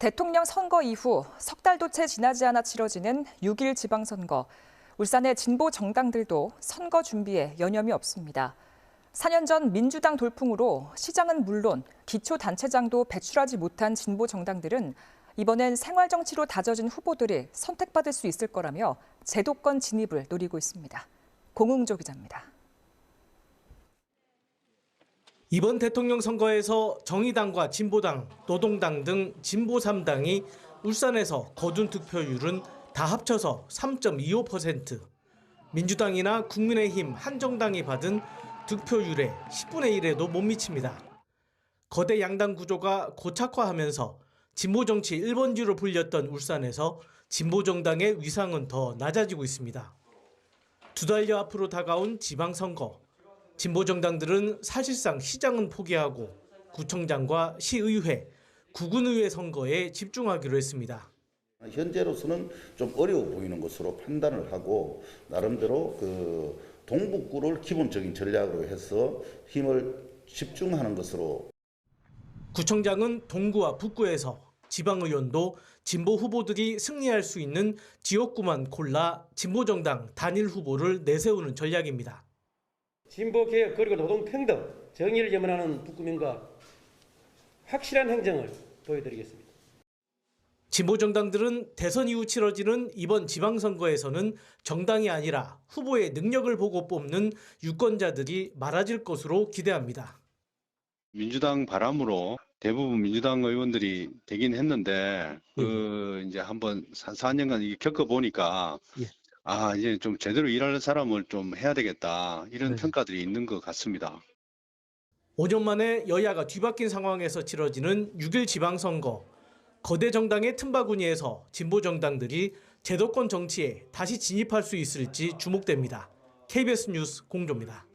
대통령 선거 이후 석 달도 채 지나지 않아 치러지는 6일 지방선거. 울산의 진보 정당들도 선거 준비에 여념이 없습니다. 4년 전 민주당 돌풍으로 시장은 물론 기초단체장도 배출하지 못한 진보 정당들은 이번엔 생활정치로 다져진 후보들이 선택받을 수 있을 거라며 제도권 진입을 노리고 있습니다. 공흥조 기자입니다. 이번 대통령 선거에서 정의당과 진보당, 노동당 등 진보 3당이 울산에서 거둔 득표율은 다 합쳐서 3.25%, 민주당이나 국민의힘 한정당이 받은 득표율의 10분의 1에도 못 미칩니다. 거대 양당 구조가 고착화하면서 진보 정치 1번지로 불렸던 울산에서 진보 정당의 위상은 더 낮아지고 있습니다. 두 달여 앞으로 다가온 지방선거. 진보 정당들은 사실상 시장은 포기하고 구청장과 시의회, 구군의회 선거에 집중하기로 했습니다. 현재로서는 좀 어려워 보이는 것으로 판단을 하고 나름대로 그 동북구를 기본적인 전략으로 해서 힘을 집중하는 것으로 구청장은 동구와 북구에서 지방의원도 진보 후보들이 승리할 수 있는 지역구만 골라 진보 정당 단일 후보를 내세우는 전략입니다. 진보 개혁 그리고 노동 평등, 정의를 염원하는 북구민과 확실한 행정을 보여드리겠습니다. 진보 정당들은 대선 이후 치러지는 이번 지방선거에서는 정당이 아니라 후보의 능력을 보고 뽑는 유권자들이 많아질 것으로 기대합니다. 민주당 바람으로 대부분 민주당 의원들이 되긴 했는데 그 이제 한번 4, 4년간 이게 겪어 보니까 예. 아 이제 좀 제대로 일하는 사람을 좀 해야 되겠다 이런 네. 평가들이 있는 것 같습니다. 5년 만에 여야가 뒤바뀐 상황에서 치러지는 6일 지방선거. 거대 정당의 틈바구니에서 진보 정당들이 제도권 정치에 다시 진입할 수 있을지 주목됩니다. KBS 뉴스 공조입니다.